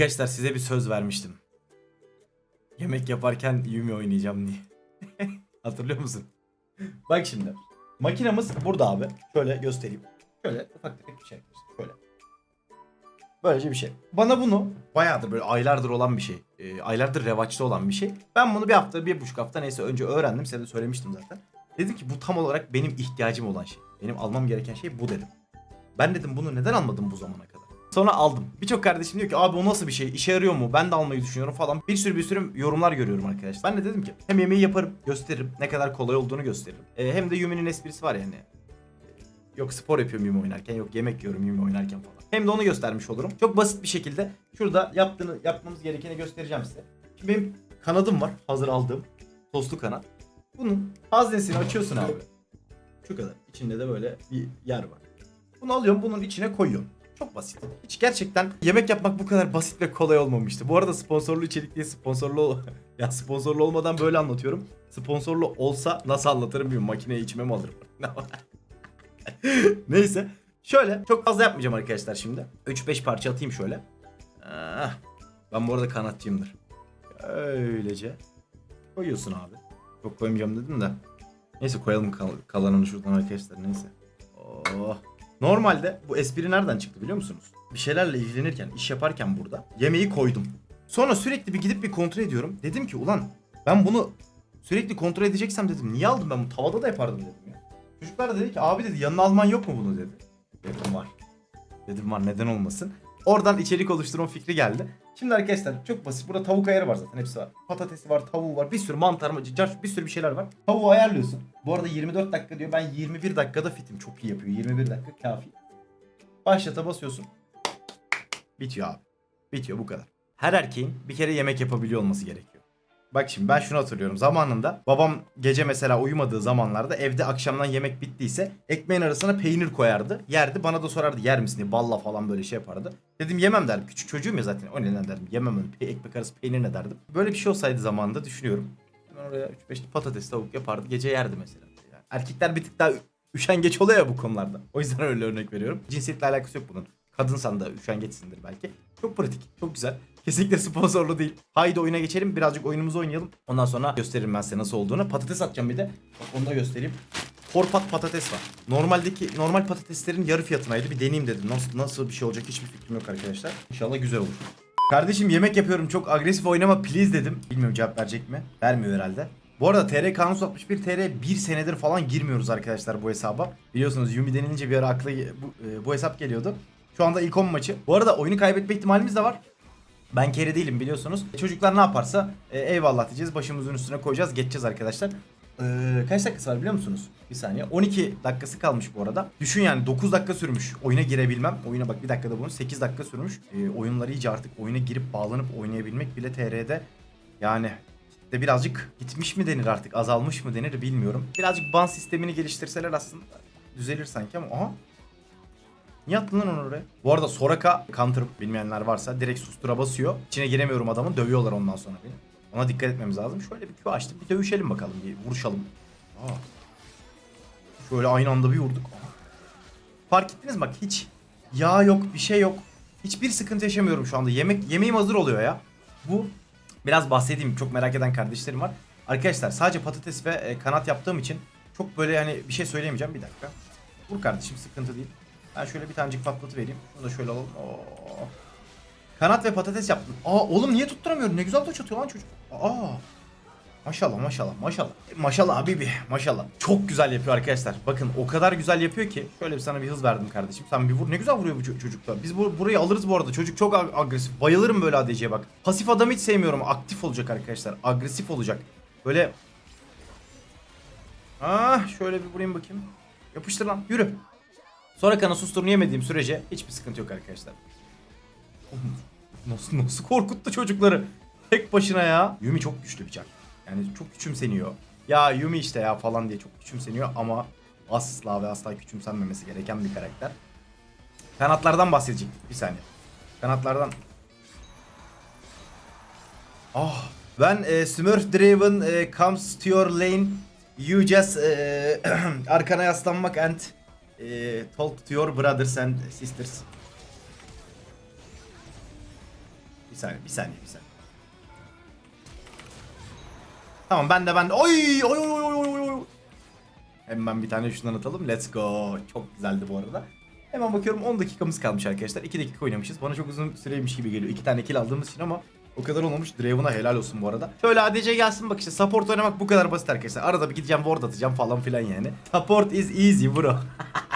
Arkadaşlar size bir söz vermiştim. Yemek yaparken Yumi oynayacağım diye. Hatırlıyor musun? Bak şimdi. Makinamız burada abi. Şöyle göstereyim. Şöyle ufak tefek bir şey. Şöyle. Böylece bir şey. Bana bunu bayağıdır böyle aylardır olan bir şey. e, aylardır revaçta olan bir şey. Ben bunu bir hafta, bir buçuk hafta neyse önce öğrendim. Size de söylemiştim zaten. Dedim ki bu tam olarak benim ihtiyacım olan şey. Benim almam gereken şey bu dedim. Ben dedim bunu neden almadım bu zamana kadar? Sonra aldım. Birçok kardeşim diyor ki abi o nasıl bir şey? İşe yarıyor mu? Ben de almayı düşünüyorum falan. Bir sürü bir sürü yorumlar görüyorum arkadaşlar. Ben de dedim ki hem yemeği yaparım, gösteririm. Ne kadar kolay olduğunu gösteririm. E, hem de Yumi'nin esprisi var yani. Yok spor yapıyorum Yumi oynarken, yok yemek yiyorum Yumi oynarken falan. Hem de onu göstermiş olurum. Çok basit bir şekilde şurada yaptığını yapmamız gerekeni göstereceğim size. Şimdi benim kanadım var. Hazır aldığım. Tostlu kanat. Bunun haznesini açıyorsun abi. Şu kadar. İçinde de böyle bir yer var. Bunu alıyorum bunun içine koyuyorum. Çok basit. Hiç gerçekten yemek yapmak bu kadar basit ve kolay olmamıştı. Bu arada sponsorlu içerik diye sponsorlu ya sponsorlu olmadan böyle anlatıyorum. Sponsorlu olsa nasıl anlatırım bilmiyorum. Makineye içime mi alırım? Neyse. Şöyle çok fazla yapmayacağım arkadaşlar şimdi. 3-5 parça atayım şöyle. Ah, ben bu arada kanatçıyımdır. Öylece koyuyorsun abi. Çok koymayacağım dedim de. Neyse koyalım kal- kalanını şuradan arkadaşlar neyse. Oh. Normalde bu espri nereden çıktı biliyor musunuz? Bir şeylerle ilgilenirken, iş yaparken burada yemeği koydum. Sonra sürekli bir gidip bir kontrol ediyorum. Dedim ki ulan ben bunu sürekli kontrol edeceksem dedim niye aldım ben bunu tavada da yapardım dedim ya. Çocuklar da dedi ki abi dedi yanına alman yok mu bunu dedi. Dedim var. Dedim var neden olmasın. Oradan içerik oluşturma fikri geldi. Şimdi arkadaşlar çok basit. Burada tavuk ayarı var zaten hepsi var. Patatesi var, tavuğu var. Bir sürü mantar, mı- bir sürü bir şeyler var. Tavuğu ayarlıyorsun. Bu arada 24 dakika diyor. Ben 21 dakikada fitim. Çok iyi yapıyor. 21 dakika kafi. Başlata basıyorsun. Bitiyor abi. Bitiyor bu kadar. Her erkeğin bir kere yemek yapabiliyor olması gerekiyor. Bak şimdi ben şunu hatırlıyorum. Zamanında babam gece mesela uyumadığı zamanlarda evde akşamdan yemek bittiyse ekmeğin arasına peynir koyardı. Yerdi bana da sorardı yer misin diye balla falan böyle şey yapardı. Dedim yemem derdim. Küçük çocuğum ya zaten. O neden derdim. Yemem. Pe- ekmek arası peynir ne derdim. Böyle bir şey olsaydı zamanında düşünüyorum. Ben oraya 3-5 patates tavuk yapardı. Gece yerdi mesela. Yani erkekler bir tık daha üşengeç oluyor ya bu konularda. O yüzden öyle örnek veriyorum. Cinsiyetle alakası yok bunun. Kadınsan da üşengeçsindir belki. Çok pratik. Çok güzel. Kesinlikle sponsorlu değil. Haydi oyuna geçelim. Birazcık oyunumuzu oynayalım. Ondan sonra gösteririm ben size nasıl olduğunu. Patates atacağım bir de. Bak onu da göstereyim. Korpat patates var. Normaldeki normal patateslerin yarı fiyatınaydı. Bir deneyeyim dedim. Nasıl nasıl bir şey olacak hiçbir fikrim yok arkadaşlar. İnşallah güzel olur. Kardeşim yemek yapıyorum. Çok agresif oynama please dedim. Bilmiyorum cevap verecek mi? Vermiyor herhalde. Bu arada TR Kanus 61 TR bir senedir falan girmiyoruz arkadaşlar bu hesaba. Biliyorsunuz Yumi denilince bir ara akla bu, e, bu hesap geliyordu. Şu anda ilk 10 maçı. Bu arada oyunu kaybetme ihtimalimiz de var. Ben kere değilim biliyorsunuz. Çocuklar ne yaparsa e, eyvallah diyeceğiz. Başımızın üstüne koyacağız. Geçeceğiz arkadaşlar. Ee, kaç dakikası var biliyor musunuz? Bir saniye. 12 dakikası kalmış bu arada. Düşün yani 9 dakika sürmüş. Oyuna girebilmem. Oyuna bak bir dakikada bunu 8 dakika sürmüş. Ee, oyunlar iyice artık oyuna girip bağlanıp oynayabilmek bile TR'de yani de birazcık gitmiş mi denir artık azalmış mı denir bilmiyorum. Birazcık ban sistemini geliştirseler aslında düzelir sanki ama aha Niye attın onu oraya? Bu arada Soraka counter bilmeyenler varsa direkt sustura basıyor. İçine giremiyorum adamın dövüyorlar ondan sonra beni. Ona dikkat etmemiz lazım. Şöyle bir Q açtım. Bir dövüşelim bakalım. Bir vuruşalım. Aa. Şöyle aynı anda bir vurduk. Aa. Fark ettiniz? Bak hiç yağ yok, bir şey yok. Hiçbir sıkıntı yaşamıyorum şu anda. Yemek yemeğim hazır oluyor ya. Bu biraz bahsedeyim. Çok merak eden kardeşlerim var. Arkadaşlar sadece patates ve e, kanat yaptığım için çok böyle yani bir şey söyleyemeyeceğim. Bir dakika. Vur kardeşim sıkıntı değil. Ben şöyle bir tanecik patlatı vereyim. Şunu da şöyle alalım. Oo. Kanat ve patates yaptım. Aa oğlum niye tutturamıyorum? Ne güzel taş atıyor lan çocuk. Aa. Maşallah maşallah maşallah. Maşallah Habibi maşallah. Çok güzel yapıyor arkadaşlar. Bakın o kadar güzel yapıyor ki. Şöyle bir sana bir hız verdim kardeşim. Sen bir vur. Ne güzel vuruyor bu ço- çocuk da. Biz bu, burayı alırız bu arada. Çocuk çok ag- agresif. Bayılırım böyle ADC'ye bak. Pasif adamı hiç sevmiyorum. Aktif olacak arkadaşlar. Agresif olacak. Böyle Ah şöyle bir vurayım bakayım. Yapıştır lan yürü. Sonra kana susturunu yemediğim sürece hiçbir sıkıntı yok arkadaşlar. Nasıl nasıl korkuttu çocukları. Tek başına ya. Yumi çok güçlü bir çar. Yani çok küçümseniyor. Ya Yumi işte ya falan diye çok küçümseniyor ama asla ve asla küçümsenmemesi gereken bir karakter. Kanatlardan bahsedecektik bir saniye. Kanatlardan Ah when uh, Smurf Draven uh, comes to your lane you just uh, arkana yaslanmak and uh, talk to your brothers and sisters. Bir saniye, bir saniye, bir saniye. Tamam ben de ben de. Oy oy oy oy oy oy. Hemen bir tane şundan atalım. Let's go. Çok güzeldi bu arada. Hemen bakıyorum 10 dakikamız kalmış arkadaşlar. 2 dakika oynamışız. Bana çok uzun süreymiş gibi geliyor. 2 tane kill aldığımız için ama o kadar olmamış. Draven'a helal olsun bu arada. Şöyle ADC gelsin bak işte support oynamak bu kadar basit arkadaşlar. Arada bir gideceğim ward atacağım falan filan yani. Support is easy bro.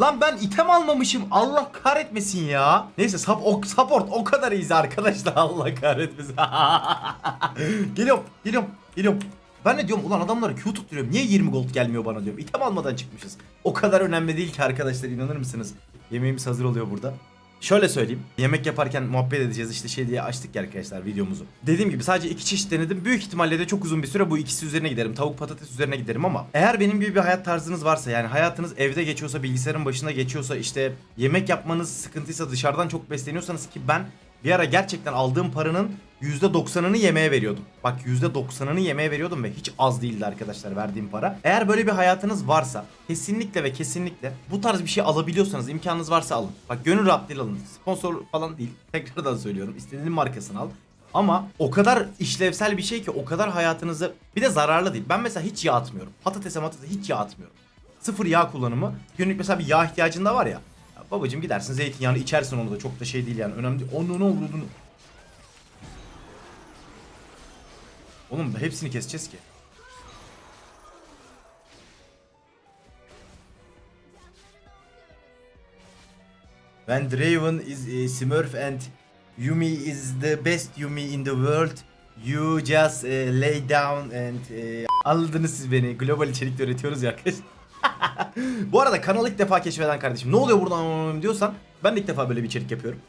Lan ben item almamışım. Allah kahretmesin ya. Neyse sap o, support o kadar easy arkadaşlar. Allah kahretmesin. geliyorum, geliyorum, geliyorum. Ben ne diyorum ulan adamlara Q tutturuyorum. Niye 20 gold gelmiyor bana diyorum. İtem almadan çıkmışız. O kadar önemli değil ki arkadaşlar inanır mısınız? Yemeğimiz hazır oluyor burada. Şöyle söyleyeyim. Yemek yaparken muhabbet edeceğiz işte şey diye açtık ya arkadaşlar videomuzu. Dediğim gibi sadece iki çeşit denedim. Büyük ihtimalle de çok uzun bir süre bu ikisi üzerine giderim. Tavuk patates üzerine giderim ama eğer benim gibi bir hayat tarzınız varsa yani hayatınız evde geçiyorsa bilgisayarın başında geçiyorsa işte yemek yapmanız sıkıntıysa dışarıdan çok besleniyorsanız ki ben bir ara gerçekten aldığım paranın %90'ını yemeğe veriyordum. Bak %90'ını yemeğe veriyordum ve hiç az değildi arkadaşlar verdiğim para. Eğer böyle bir hayatınız varsa kesinlikle ve kesinlikle bu tarz bir şey alabiliyorsanız imkanınız varsa alın. Bak gönül rahatlığıyla alın. Sponsor falan değil. Tekrardan söylüyorum. İstediğin markasını al. Ama o kadar işlevsel bir şey ki o kadar hayatınızı bir de zararlı değil. Ben mesela hiç yağ atmıyorum. Patatese matatese hiç yağ atmıyorum. Sıfır yağ kullanımı. Günlük mesela bir yağ ihtiyacın da var ya. Babacım gidersin zeytinyağını içersin onu da çok da şey değil yani. Önemli değil. Onu ne olduğunu Oğlum hepsini keseceğiz ki. When Draven is a Smurf and Yumi is the best Yumi in the world, you just uh, lay down and uh, anladınız siz beni. Global içerikte üretiyoruz ya arkadaşlar. Bu arada kanalı ilk defa keşfeden kardeşim ne oluyor buradan diyorsan ben de ilk defa böyle bir içerik yapıyorum.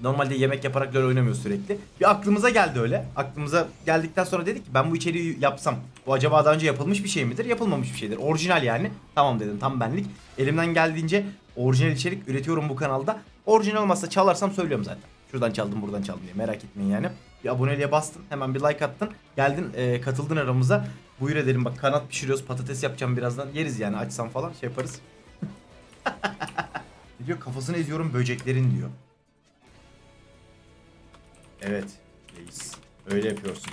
Normalde yemek yaparak LoL oynamıyoruz sürekli. Bir aklımıza geldi öyle. Aklımıza geldikten sonra dedik ki ben bu içeriği yapsam bu acaba daha önce yapılmış bir şey midir? Yapılmamış bir şeydir. Orijinal yani. Tamam dedim tam benlik. Elimden geldiğince orijinal içerik üretiyorum bu kanalda. Orijinal olmazsa çalarsam söylüyorum zaten. Şuradan çaldım buradan çaldım diye merak etmeyin yani. Bir aboneliğe bastın hemen bir like attın. Geldin e, katıldın aramıza. Buyur edelim bak kanat pişiriyoruz patates yapacağım birazdan. Yeriz yani açsam falan şey yaparız. diyor kafasını eziyorum böceklerin diyor. Evet reis. Öyle yapıyorsun.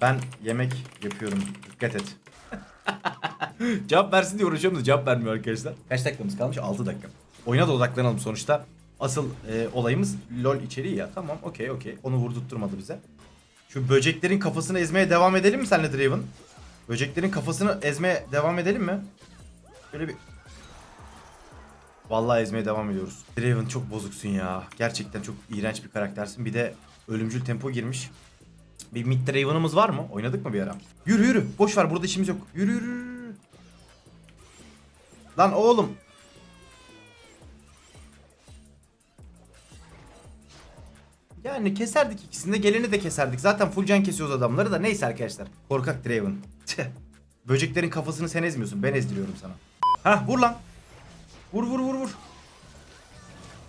Ben yemek yapıyorum. Dikkat et. cevap versin diye uğraşıyorum da cevap vermiyor arkadaşlar. Kaç dakikamız kalmış? 6 dakika. Oyuna da odaklanalım sonuçta. Asıl e, olayımız LoL içeriği ya. Tamam okey okey. Onu vurdurtturmadı bize. Şu böceklerin kafasını ezmeye devam edelim mi senle Draven? Böceklerin kafasını ezmeye devam edelim mi? Böyle bir... Vallahi ezmeye devam ediyoruz. Draven çok bozuksun ya. Gerçekten çok iğrenç bir karaktersin. Bir de ölümcül tempo girmiş. Bir mid Draven'ımız var mı? Oynadık mı bir ara? Yürü yürü. Boş ver burada işimiz yok. Yürü yürü. Lan oğlum. Yani keserdik ikisini de geleni de keserdik. Zaten full can kesiyoruz adamları da neyse arkadaşlar. Korkak Draven. Böceklerin kafasını sen ezmiyorsun. Ben ezdiriyorum sana. Hah vur lan. Vur vur vur vur.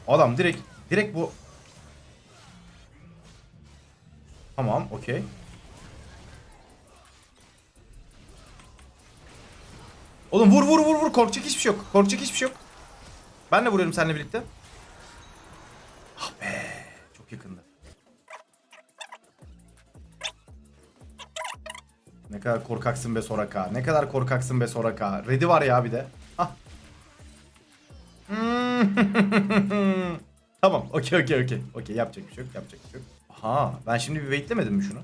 Adam direkt direkt bu Tamam, okey. Oğlum vur vur vur vur korkacak hiçbir şey yok. Korkacak hiçbir şey yok. Ben de vuruyorum seninle birlikte. Ne kadar korkaksın be Soraka. Ne kadar korkaksın be Soraka. Red'i var ya bir de. Ah. Hmm. tamam, okey okey okey. Okey yapacak bir şey yok, yapacak bir şey yok. Ha, ben şimdi bir waitlemedim mi şunu?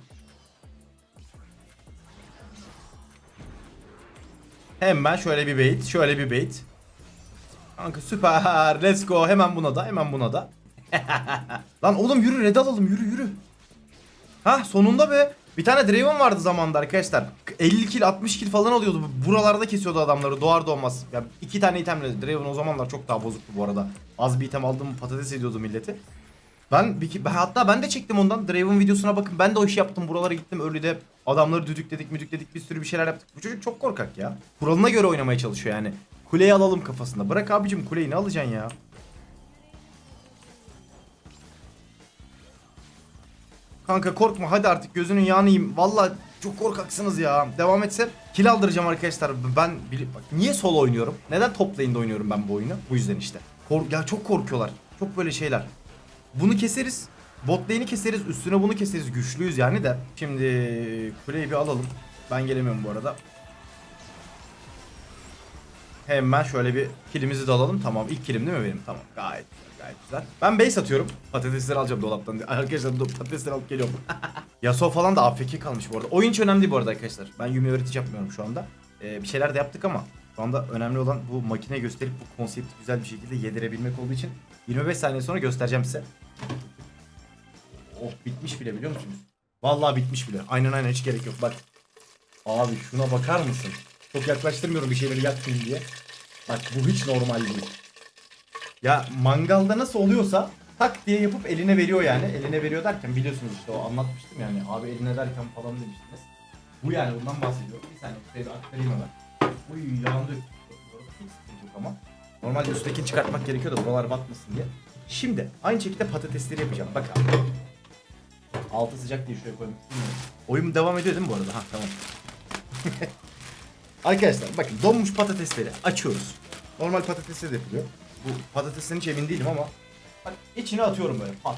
Hemen şöyle bir bait, şöyle bir bait. Kanka süper. Let's go. Hemen buna da, hemen buna da. Lan oğlum yürü red alalım, yürü yürü. Ha sonunda be. Bir tane Draven vardı zamanda arkadaşlar. 50 kill 60 kill falan alıyordu. Buralarda kesiyordu adamları doğar doğmaz. Ya iki tane itemle Draven o zamanlar çok daha bozuktu bu arada. Az bir item aldım patates ediyordu milleti. Ben, bir, hatta ben de çektim ondan. Draven videosuna bakın. Ben de o işi yaptım. Buralara gittim. Early'de adamları düdükledik, müdükledik. Bir sürü bir şeyler yaptık. Bu çocuk çok korkak ya. Kuralına göre oynamaya çalışıyor yani. Kuleyi alalım kafasında. Bırak abicim kuleyi ne alacaksın ya? Kanka korkma hadi artık gözünün yağını yiyeyim. Valla çok korkaksınız ya. Devam etse kill aldıracağım arkadaşlar. Ben bak niye solo oynuyorum? Neden top lane'de oynuyorum ben bu oyunu? Bu yüzden işte. Kork ya çok korkuyorlar. Çok böyle şeyler. Bunu keseriz. Bot lane'i keseriz, üstüne bunu keseriz. Güçlüyüz yani de. Şimdi kuleyi bir alalım. Ben gelemiyorum bu arada. Hemen şöyle bir kilimizi de alalım. Tamam ilk kilim değil mi benim? Tamam gayet güzel, gayet güzel. Ben base atıyorum. Patatesleri alacağım dolaptan. Arkadaşlar do- patatesleri alıp geliyorum. Yasuo falan da AFK kalmış bu arada. Oyun hiç önemli değil bu arada arkadaşlar. Ben Yumi öğretici yapmıyorum şu anda. Ee, bir şeyler de yaptık ama şu anda önemli olan bu makine gösterip bu konsepti güzel bir şekilde yedirebilmek olduğu için 25 saniye sonra göstereceğim size. Oh bitmiş bile biliyor musunuz? Vallahi bitmiş bile. Aynen aynen hiç gerek yok bak. Abi şuna bakar mısın? Çok yaklaştırmıyorum bir şeyleri yakmayayım diye. Bak bu hiç normal değil. Ya mangalda nasıl oluyorsa tak diye yapıp eline veriyor yani. Eline veriyor derken biliyorsunuz işte o anlatmıştım yani. Abi eline derken falan demiştiniz. Bu yani bundan bahsediyorum. Bir saniye şurayı aktarayım hemen. Uy yandı. Hiç ama. Normalde üsttekini çıkartmak gerekiyor da buralar batmasın diye. Şimdi aynı şekilde patatesleri yapacağım. Bak abi. Altı sıcak diye şuraya istemiyorum. Oyun devam ediyor değil mi bu arada? Ha tamam. Arkadaşlar bakın donmuş patatesleri açıyoruz. Normal patatesle de yapılıyor. Bu patatesten hiç emin değilim ama bak içine atıyorum böyle pat.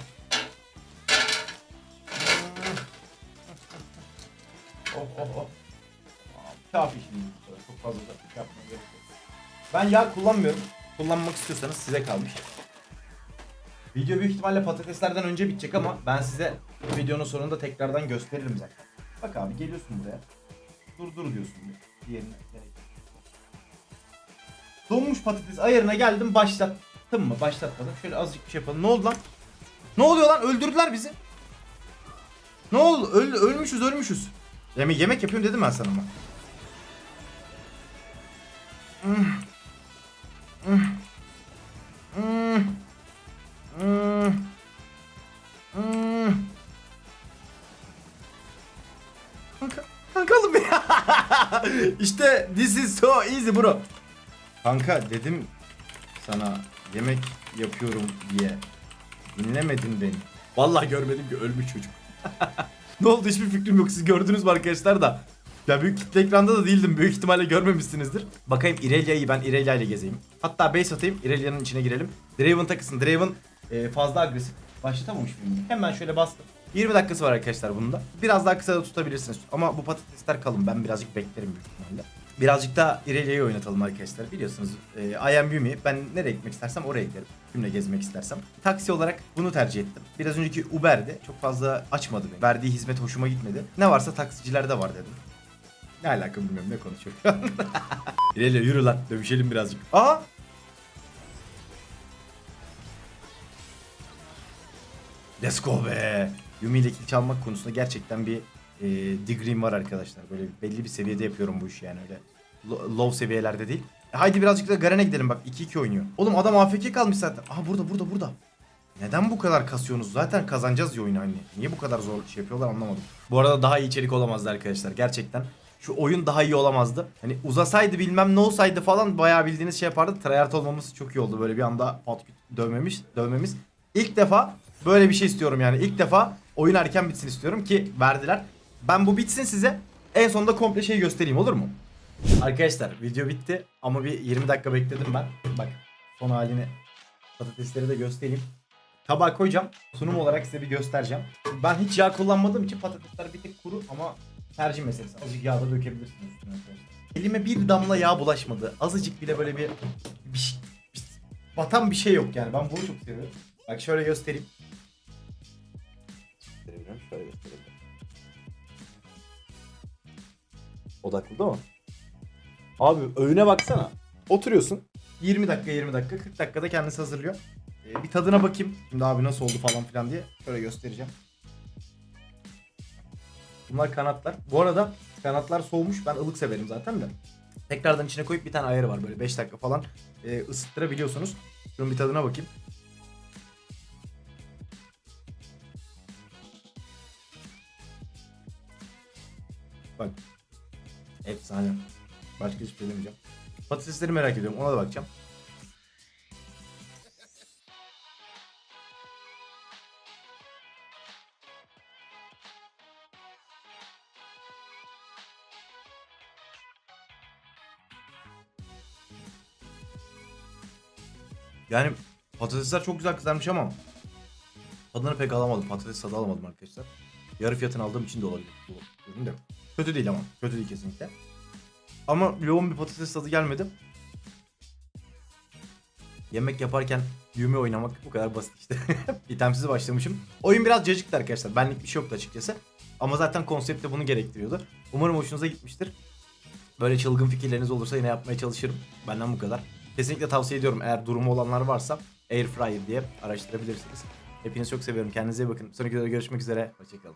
Oh oh oh. Kafi şimdi. Çok fazla da yapmaya gerek. Ben yağ kullanmıyorum. Kullanmak istiyorsanız size kalmış. Video büyük ihtimalle patateslerden önce bitecek ama ben size videonun sonunda tekrardan gösteririm zaten. Bak abi geliyorsun buraya. Dur dur diyorsun. Diğerine gerek. Donmuş patates ayarına geldim başlattım mı? Başlatmadım. Şöyle azıcık bir şey yapalım. Ne oldu lan? Ne oluyor lan? Öldürdüler bizi. Ne oldu? Öl ölmüşüz ölmüşüz. Yemek yemek yapıyorum dedim ben sana ama. Hmm. Kanka, kanka oğlum ya. işte this is so easy bro. Kanka dedim sana yemek yapıyorum diye. Dinlemedin beni. Vallahi görmedim ki ölmüş çocuk. ne oldu hiçbir fikrim yok. Siz gördünüz mü arkadaşlar da. Ya büyük kitle ekranda da değildim. Büyük ihtimalle görmemişsinizdir. Bakayım Irelia'yı ben Irelia ile gezeyim. Hatta base atayım. Irelia'nın içine girelim. Draven takısın. Draven e, fazla agresif. Başlatamamış mıyım? Hemen şöyle bastım. 20 dakikası var arkadaşlar bunun da. Biraz daha kısa da tutabilirsiniz. Ama bu patatesler kalın. Ben birazcık beklerim büyük ihtimalle. Birazcık da Irelia'yı oynatalım arkadaşlar. Biliyorsunuz e, I am Yumi. Ben nereye gitmek istersem oraya giderim. Kimle gezmek istersem. Taksi olarak bunu tercih ettim. Biraz önceki Uber'di. Çok fazla açmadı beni. Verdiği hizmet hoşuma gitmedi. Ne varsa taksicilerde var dedim. Ne alaka bilmiyorum ne konuşuyor şu an. İrelia yürü lan dövüşelim birazcık. Aa! Let's go be. Yumi ile kill çalmak konusunda gerçekten bir e, degree'm var arkadaşlar. Böyle belli bir seviyede yapıyorum bu işi yani öyle. lo- Low seviyelerde değil. E, haydi birazcık da Garen'e gidelim bak 2-2 oynuyor. Oğlum adam AFK kalmış zaten. Aha burada burada burada. Neden bu kadar kasıyorsunuz? Zaten kazanacağız ya oyunu hani. Niye bu kadar zor şey yapıyorlar anlamadım. Bu arada daha iyi içerik olamazdı arkadaşlar gerçekten. Şu oyun daha iyi olamazdı. Hani uzasaydı bilmem ne olsaydı falan bayağı bildiğiniz şey yapardı. Tryhard olmamız çok iyi oldu. Böyle bir anda pat dövmemiş, dövmemiz. İlk defa böyle bir şey istiyorum yani. İlk defa oyun erken bitsin istiyorum ki verdiler. Ben bu bitsin size. En sonunda komple şey göstereyim olur mu? Arkadaşlar video bitti ama bir 20 dakika bekledim ben. Bak son halini patatesleri de göstereyim. Tabağa koyacağım. Sunum olarak size bir göstereceğim. Ben hiç yağ kullanmadığım için patatesler bir tık kuru ama tercih meselesi. Azıcık yağ da dökebilirsiniz üstüne. Elime bir damla yağ bulaşmadı. Azıcık bile böyle bir, bir, bir batan bir şey yok yani. Ben bunu çok seviyorum. Bak şöyle göstereyim. Odaklı değil mi? Abi öğüne baksana. Oturuyorsun. 20 dakika 20 dakika 40 dakikada kendisi hazırlıyor. Ee, bir tadına bakayım. Şimdi abi nasıl oldu falan filan diye. Şöyle göstereceğim. Bunlar kanatlar. Bu arada kanatlar soğumuş. Ben ılık severim zaten de. Tekrardan içine koyup bir tane ayarı var böyle 5 dakika falan e, ısıttırabiliyorsunuz. Şunun bir tadına bakayım. Bak. Efsane. Başka hiçbir şey demeyeceğim. Patatesleri merak ediyorum. Ona da bakacağım. Yani patatesler çok güzel kızarmış ama Tadını pek alamadım. Patates tadı alamadım arkadaşlar. Yarı fiyatını aldığım için de olabilir. Bu ürün de. Kötü değil ama. Kötü değil kesinlikle. Ama yoğun bir patates tadı gelmedi. Yemek yaparken düğme oynamak bu kadar basit işte. İtemsiz başlamışım. Oyun biraz cacıktı arkadaşlar. Benlik bir şey yoktu açıkçası. Ama zaten konsept de bunu gerektiriyordu. Umarım hoşunuza gitmiştir. Böyle çılgın fikirleriniz olursa yine yapmaya çalışırım. Benden bu kadar. Kesinlikle tavsiye ediyorum. Eğer durumu olanlar varsa Airfryer diye araştırabilirsiniz. Hepinizi çok seviyorum. Kendinize iyi bakın. Sonraki videoda görüşmek üzere. Hoşçakalın.